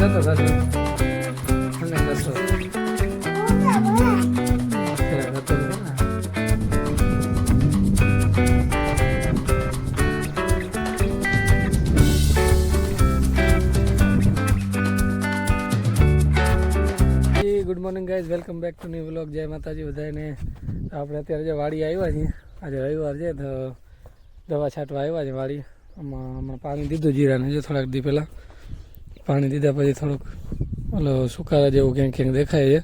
જતો થતો અને જતો. Good morning guys welcome back to new vlog Jai Mataji બધાને આપણે અત્યારે જે વાડી આવ્યા છીએ, આજે રવિવાર છે, તો દવા છાંટવા આવ્યા છે વાડી. આમાં હમણાં પાણી દીધું જીરાને જો થોડાક દી પહેલાં. પાણી દીધા પછી થોડુંક ઓલો સુકારા જેવું ક્યાંક ક્યાંક દેખાય છે.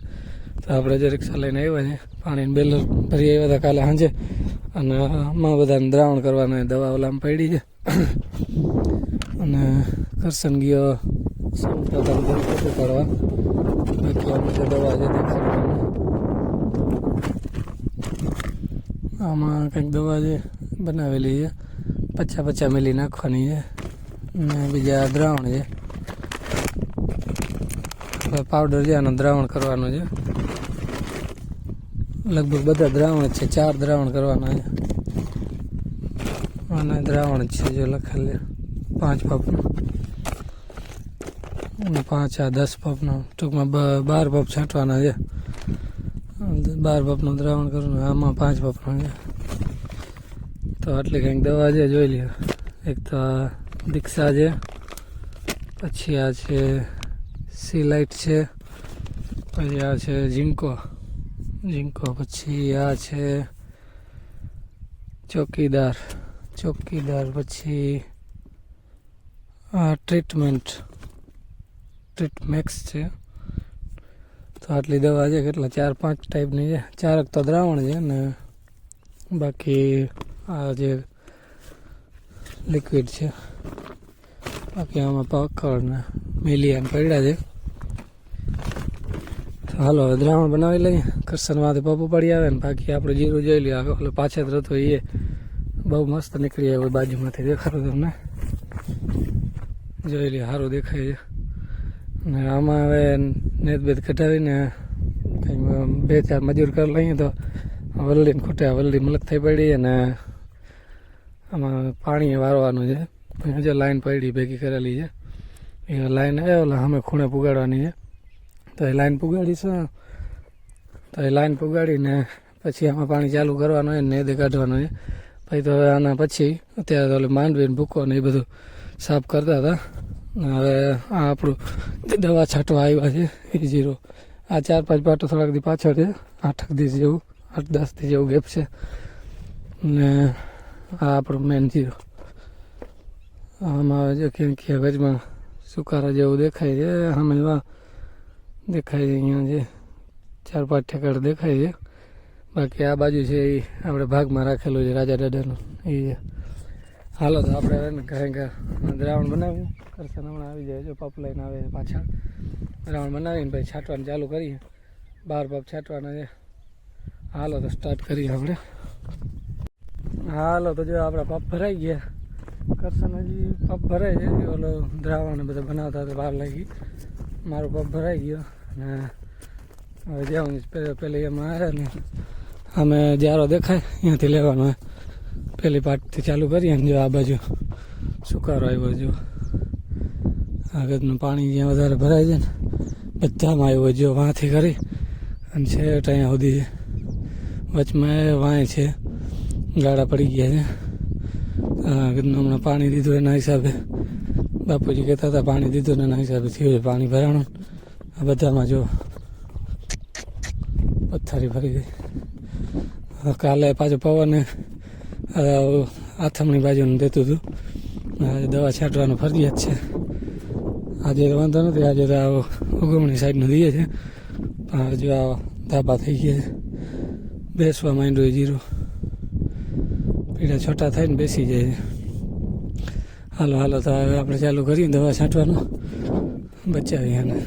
તો આપણે જે રિક્ષા લઈને આવ્યા છે. પાણીની બેલર ભરી આવ્યા હતા કાલે સાંજે. અને આમાં બધાને દ્રાવણ કરવાના દવા ઓલામાં પડી છે. અને કરશન ગયો કરવા બાકી આમાં દવા છે આમાં કંઈક દવા છે બનાવેલી છે. પચા પચા મિલી નાખવાની છે. અને બીજા દ્રાવણ છે. હવે પાવડર છે આનું દ્રાવણ કરવાનું છે. લગભગ બધા દ્રાવણ છે, ચાર દ્રાવણ કરવાના છે. અને દ્રાવણ છે જો લખેલ પાંચ પપનું પાંચ આ દસ પપનું ટૂંકમાં બાર પપ છાંટવાના છે. બાર પપનું દ્રાવણ કરવાનું, આમાં પાંચ પપનું છે. તો આટલી કંઈક દવા છે, જોઈ લ્યો. એક તો દીક્ષા છે, પછી આ છે સી લાઇટ છે, પછી આ છે ઝીંકો ઝીંકો પછી આ છે ચોકીદાર. ચોકીદાર પછી આ ટ્રીટમેન્ટ ટ્રીટમેક્સ છે. તો આટલી દવા છે કેટલા? ચાર પાંચ ટાઈપની છે. ચારક તો દ્રાવણ છે ને બાકી આ જે લિક્વિડ છે. બાકી આમાં પકડ ને મિલિયન પડ્યા છે. હાલો, હવે દ્રાવણ બનાવી લઈએ. કરસનમાંથી પપ્પુ પડી આવે ને બાકી આપણે જીરું જોઈ લઈએ. આગળ ઓલો પાછળ રતો એ. બહુ મસ્ત નીકળી આવ્યો બાજુમાંથી દેખાડું તમને? જોઈ લઈએ સારું દેખાય છે. ને આમાં હવે નેતબેદ કઢાવીને કંઈ બે ચાર મજૂર કરી લઈએ તો વલ્લીને ખૂટે વલ્લી મલક થઈ પડી અને આમાં પાણી વારવાનું છે. હજુ લાઈન પડી, ભેગી કરેલી છે. એ લાઈન એ, ઓલા અમે ખૂણે પુગાડવાની છે તો એ લાઈન પુગાડીશું તો એ લાઈન પુગાડીને પછી આમાં પાણી ચાલુ કરવાનું હોય ને એ કાઢવાનું છે પછી તો હવે આના પછી અત્યારે તો ઓલે માંડવીને ભૂકો ને એ બધું સાફ કરતા હતા. હવે આ આપણું દવા છાંટવા આવ્યા છે, એ જીરો. આ ચાર પાંચ પાટો થોડાક દી પાછળ છે, આઠક દિવસ જેવું, આઠ દસ દિવસ જેવું ગેપ છે. ને આ આપણું મેન જીરો. આમાં આવે છે ક્યાંક ક્યાંક વચમાં સુકારા જેવું દેખાય છે. સામે વા દેખાય છે, અહીંયા જે ચાર પાંચ ઠેકાડ દેખાય છે. બાકી આ બાજુ છે એ આપણે ભાગમાં રાખેલું છે, રાજા દાદાનું. એ હાલો તો આપણે ઘરે ઘર દ્રાવણ બનાવ્યું. કરશે હમણાં આવી જાય, જો પપ લઈને આવે પાછા દ્રાવણ બનાવીને પછી છાંટવાનું ચાલુ કરીએ. બાર પપ છાંટવાના છે. હાલો તો સ્ટાર્ટ કરીએ આપણે. હાલો તો જો આપણા પપ ભરાઈ ગયા. કરશન હજી પપ ભરાય છે ઓલો દ્રાવણ ને બધા બનાવતા હતા બહાર લાગી. મારો પપ ભરાઈ ગયો અને હવે જવાનું પેલી એમાં આવ્યા ને અમે જારો દેખાય, અહીંયાથી લેવાનો. પેલી પાટથી ચાલુ કરીએ ને જો આ બાજુ સુકારો આવ્યો જો. આગળનું પાણી જ્યાં વધારે ભરાય છે ને બધામાં આવ્યો જો વાંથી કરી. અને છેટ અહીંયા સુધી વચમાં વાંય છે. ગાળા પડી ગયા છે. આગળનું હમણાં પાણી દીધું એના હિસાબે. બાપુજી કહેતા હતા, પાણી દીધું એના હિસાબે થયું છે પાણી ભરાણું. આ બધામાં જો પથ્થરી ભરી ગઈ. કાલે પાછું પવને આથમણી બાજુનું દેતું હતું. આજે દવા છાંટવાનું ફરજિયાત છે. આજે તો વાંધો નથી, આજે તો આ ઉગમણી સાઈડનું દઈએ છે. પણ હજુ આ ધાબા થઈ ગયા છે. બેસવા માંડ્યું જીરું. પીડા છોટા થઈને બેસી જાય. હાલો હાલો, તો હવે આપણે ચાલુ કરીએ દવા છાંટવાનું. બચાવીએ એને.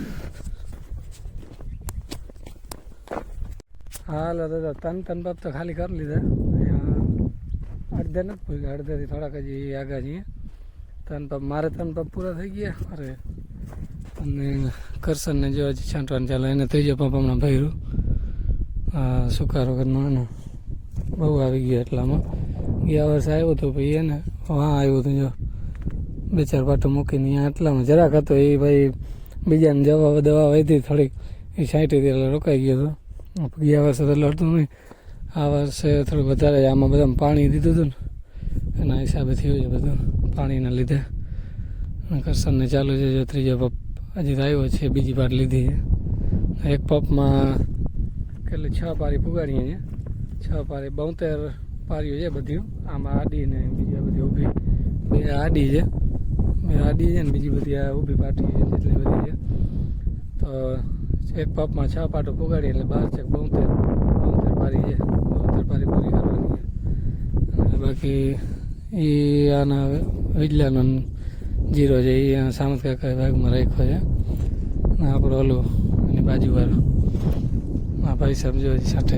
હાલો, તો તન તન બાપ તો ખાલી કરી લીધા. અડધે નથી પૂગ્યા અડધેથી થોડાક હજી આગા છીએ. તન પાપ મારે તન પાપ પૂરા થઈ ગયા. અરે, અને કરશનને જો હજી છાંટવાનું ચાલે, એને ત્રીજો પાપ હમણાં ભર્યું. સુકારો કરવાનો બહુ આવી ગયો એટલામાં. ગયા વર્ષે આવ્યો હતો ભાઈ એને વાં આવ્યું હતો જો. બે ચાર પાટો મૂકીને અહીંયા આટલામાં જરાક હતો એ ભાઈ બીજાને દવા દવા વધી થોડીક. એ હતી એટલે રોકાઈ ગયો હતો. ગયા વર્ષે તો હતું નહીં. આ વર્ષે થોડું વધારે આમાં બધામાં પાણી દીધું હતું ને. એના હિસાબે થયું છે બધું પાણીના લીધે. કરસનને ચાલુ છે જો ત્રીજો પપ. હજી તો આવ્યો છે, બીજી પાટ લીધી છે. એક પપમાં કેટલી છ પારી પુગાડીએ છીએ. છ પારી બોતેર પારીઓ છે બધી. આમાં આડી ને બીજી બધી ઊભી. બે આડી છે. બે આડી છે ને બીજી બધી આ ઊભી પાટી છે, જેટલી બધી છે. તો એક પપમાં છ પાટો પુગાડી એટલે બાર છે બોતેર બોતેર પારી છે. બોતેર પારી પૂરી કરવાની છે. અને બાકી એ આના વિજલાનો જીરો છે, એ સામત કાકા ભાગમાં રાખ્યો છે. આપણો ઓલું એની બાજુવાળો. આ ભાઈ સાહેબ જો સાથે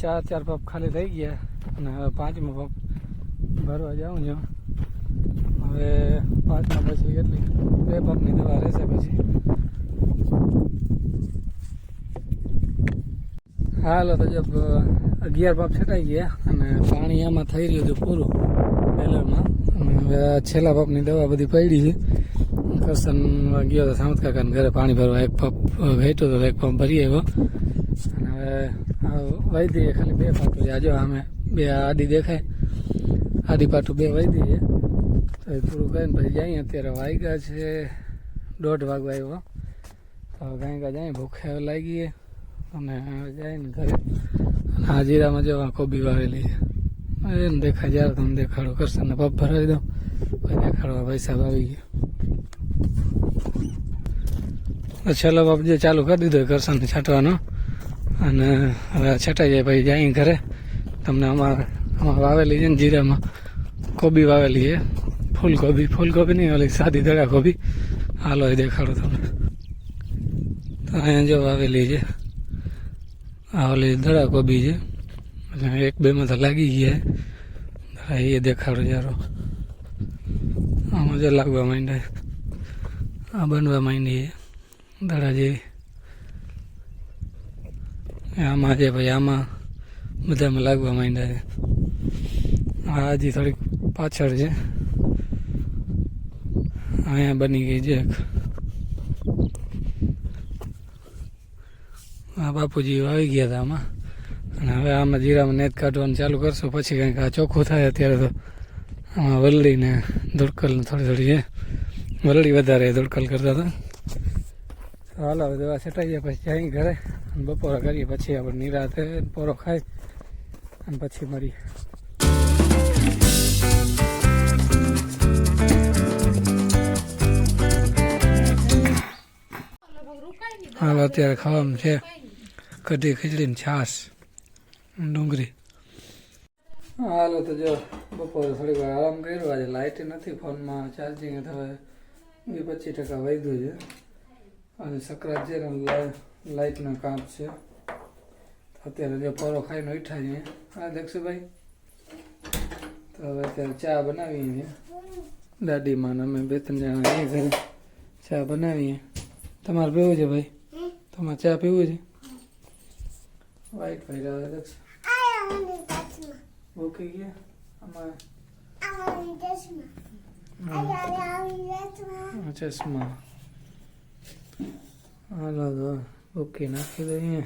ચાર ચાર પપ ખાલી થઈ ગયા અને હવે પાંચમો પપ ભરવા જાઉં છું. હવે પાંચમા પછી કેટલી? બે પપની દવા રહેશે પછી. હાલો તો જબ અગિયાર પપ છટાઈ ગયા અને પાણી આમાં થઈ રહ્યું હતું પૂરું બેલરમાં. અને હવે છેલ્લા પપની દવા બધી પડી છે. કરસન ગયો તો સામત કાકાને ઘરે પાણી ભરવા એક પપ વેચ્યો તો એક પંપ ભરી આવ્યો. અને હવે દઈએ, ખાલી બે પાટું છે. અમે બે આડી દેખાય. આડી પાટું બે વૈદી છે તો એ પૂરું કહીને પછી જઈએ. અત્યારે વાગ્યા છે. દોઢ વાગવા આવ્યો. તો કાંઈ કાંઈ જાય, ભૂખે લાગી ગઈ અને જઈને ઘરે. અને હાજીરામાં જીરામાં જો કોબી વાવેલી છે. એને દેખાય, જ્યારે તમને દેખાડો. કરશે ને પપ ભરાવી દઉં પછી દેખાડવા પૈસા આવી ગયા. છેલ્લો બાપ જે ચાલુ કરી દીધો કરશન છાંટવાનો. અને હવે આ છટાઈ જાય ઘરે. તમને અમારે અમારે વાવેલી છે ને જીરામાં કોબી વાવેલી છે. ફૂલકોબી. ફૂલકોબી નહીં, ઓલી સાદી દડા કોબી હાલો, એ દેખાડો તમને. તો અહીંયા જો વાવેલી છે. આ ઓલી દડા કોબી છે. એટલે એક બેમાં તો લાગી ગયા. એ દેખાડો જારો આમાં જો લાગવા માંડે આ બનવા માંડી દડા જેવી. આમાં છે ભાઈ આમાં બધામાં લાગવા માંડ્યા છે. આ હજી થોડીક પાછળ છે. અહીંયા બની ગઈ છે. આ બાપુજી આવી ગયા હતા આમાં. અને હવે આમાં જીરામાં નેત કાઢવાનું ચાલુ કરશું, પછી કંઈક આ ચોખ્ખું થાય અત્યારે તો. આમાં વલડી ને ધુડકલ થોડી થોડી છે. વલડી વધારે ધુડકલ કરતા હતા. હાલો દવા છટાઈ જાય, પછી જાય ઘરે. અને બપોરે કરીએ, પછી આપણે નિરાતે પોરો ખાઈ અને પછી મળીએ હાલો, અત્યારે ખાવાનું છે કઢી, ખીચડી ને છાશ, ડુંગળી. હાલો, તો જો બપોરે થોડીક વાર આરામ કર્યો, આજે લાઇટ નથી ફોનમાં ચાર્જિંગ હવે બે પચીસ ટકા વધ્યું છે. અને સકરાત છે લાઇટનો કાપ છે. અત્યારે જો પરો ખાઈને ઉઠા છે. હા દક્ષુભાઈ? તો હવે અત્યારે ચા બનાવીએ. છીએ દાદીમાં ને અમે બે ત્રણ જણા એ ઘરે. ચા બનાવીએ. તમારે પીવું છે ભાઈ? તમારે ચા પીવું છે? વાઈટ ભાઈ રહે દક્ષ. ઓકે ગયા અમારે ચશ્મા. હાલો. તો ભૂકી નાખી દઈએ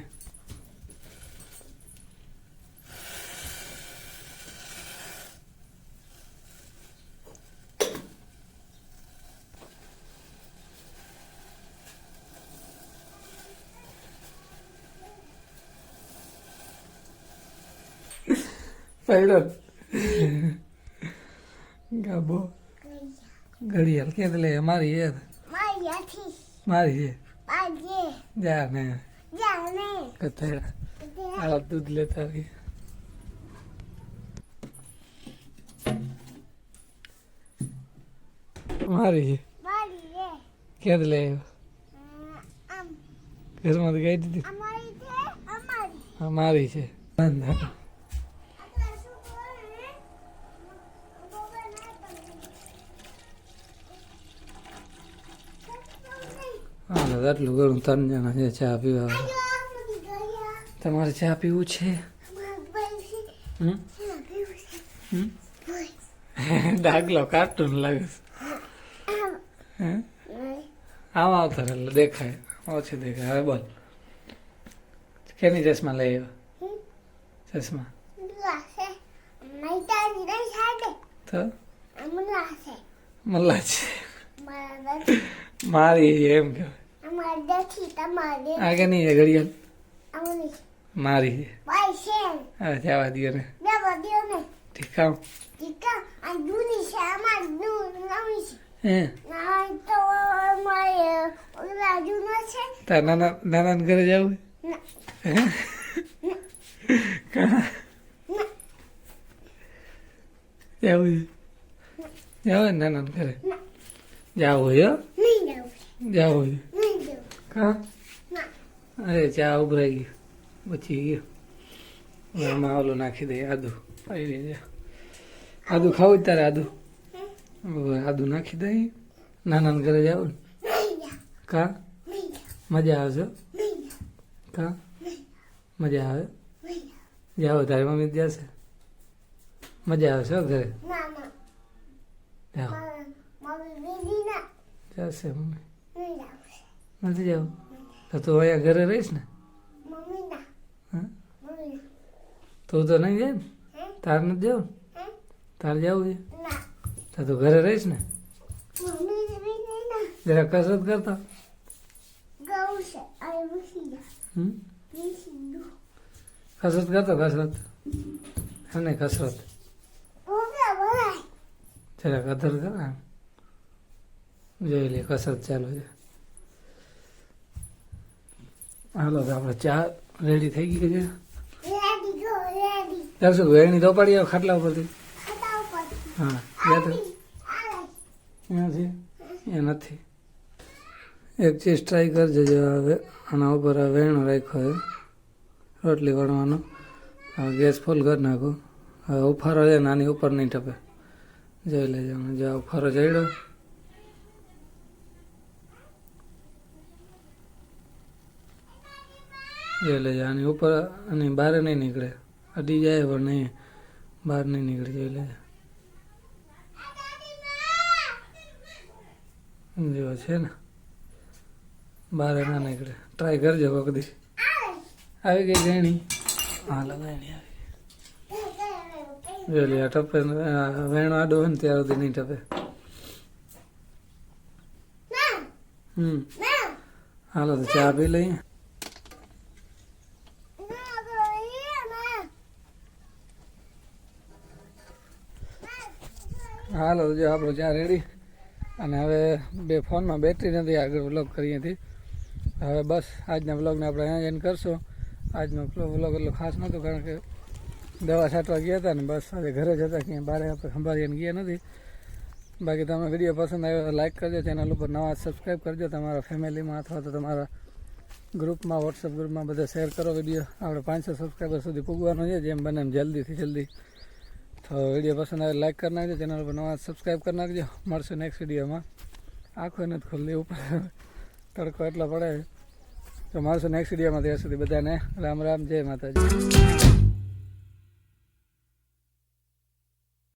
પડ્યો ગાબો ઘડિયાળ કે લે અમારી યાદ મારી છે બાજે જા ને જાને કથેડા આ દૂધ લેતા આવી મારી છે બારી લે આમ. ઘરમાંથી ગઈ દીધી. અમારી મારી છે. બંધ હા. આપણે શું કરે બોબે ના દાદા આટલું ઘણું ત્રણ જણા છે ચા પીવા. તમારે ચા પીવું છે? ડાગલો કાર્ટૂન લાગે છે. આમ આવતા એટલે દેખાય. ઓછી દેખાય. હવે બોલ. કેની ચશ્મા લઈ આવ્યો? ચશ્મા? તો? મલ્લા છે મારી એમ કહેવાય. અમાર દથી તમારે આગે નહીં છે ઘડિયાળ મારી છે. છે જવા દો ને દેવા દ્યો ને. ઠીકામ ટીકા આ દૂની છે અમાર દૂર નવી છે. હે? ના તો અમારે ઓલા જૂનો નાના નાના ઘરે જવું હે? જવું જાવ નાના ઘરે? જાવું હોય હો? જવું. જાવું હોય ના અરે ચા ઉભરાઈ ગયું. બચી ગયો. આમાં ઓલું નાખી દઈએ આદુ. આવી જાય આદુ ખાવું તારે આદુ. આદુ નાખી દઈ નાના ઘરે જાવ ને. કા? મજા આવશે હો? કા? મજા આવે? જાઓ તારી મમ્મી જશે મજા આવશે હો ઘરે? જાઓ. જશે મમ્મી. નથી જવું. તો તું અહીંયા ઘરે રહીશ ને? તું તો નહીં જાય ને? તાર નથી જવું? તાર જવું છે? તો તું ઘરે રહીશ ને? જરા કસરત કરતા? કસરત કરતો કસરત? એમને કસરત? જરા કદર કર જોઈ લે કસરત ચાલુ છે. હાલો તો આપણે ચા રેડી થઈ ગઈ છે? ત્યાં શું વેણી તો પડી આવ ખાટલા ઉપરથી? હા ત્યાંથી એ નથી. એક ચીજ ટ્રાય કરજે જો હવે આના ઉપર આ વેણો રાખ્યો હોય રોટલી વણવાનો. હવે ગેસ ફૂલ કરી નાખું. હવે ઉફારો છે નાની આની ઉપર નહીં ટપે. જોઈ લેજો જો ઉફારો ચડ્યો. જોઈ લેજો આની ઉપર અને બહાર નહીં નીકળે. અડી જાય પણ નહીં. બહાર નહીં નીકળે જોઈ લેજો જેવો છે ને. બહાર ના નીકળે. ટ્રાય કરજો દી આવી ગઈ ગેણી. હાલ લગાણી આવી જોઈ લે આ ટપે વેણો આડો હોય ને ત્યાં સુધી નહીં ટપે. હમ. હાલો તો ચા પી લઈએ ના બોલીએ ના હાલો, જો આપણો ચા રેડી અને હવે બે ફોનમાં બેટરી નથી આગળ વ્લોગ કરીએ હતી હવે બસ, આજના વ્લોગને આપણે અહીંયા એન્ડ કરશું. આજનો વ્લોગ એટલો ખાસ નહોતો, કારણ કે દવા છાંટવા ગયા હતા ને બસ, આજે ઘરે જ હતા, ક્યાંય બહાર આપણે સંભાળીને ગયા નથી. બાકી તમે વીડિયો પસંદ આવ્યો તો લાઈક કરજો ચેનલ ઉપર નવા સબસ્ક્રાઈબ કરજો, તમારા ફેમિલીમાં અથવા તો તમારા ગ્રુપમાં વોટ્સઅપ ગ્રુપમાં બધા શેર કરો વીડિયો આપણે પાંચસો સબસ્ક્રાઈબર સુધી પૂગવાનો છે, જેમ બને એમ જલ્દીથી જલ્દી તો વીડિયો પસંદ આવે લાઈક કરી નાખજો ચેનલ પર નવા સબસ્ક્રાઈબ કરી નાખજો. મળશે નેક્સ્ટ વિડીયોમાં. આંખો નથી ખુલ્લી, ઉપર તડકો એટલો પડે. તો મળશે નેક્સ્ટ વિડીયોમાં ત્યાં સુધી બધાને રામ રામ, જય માતાજી.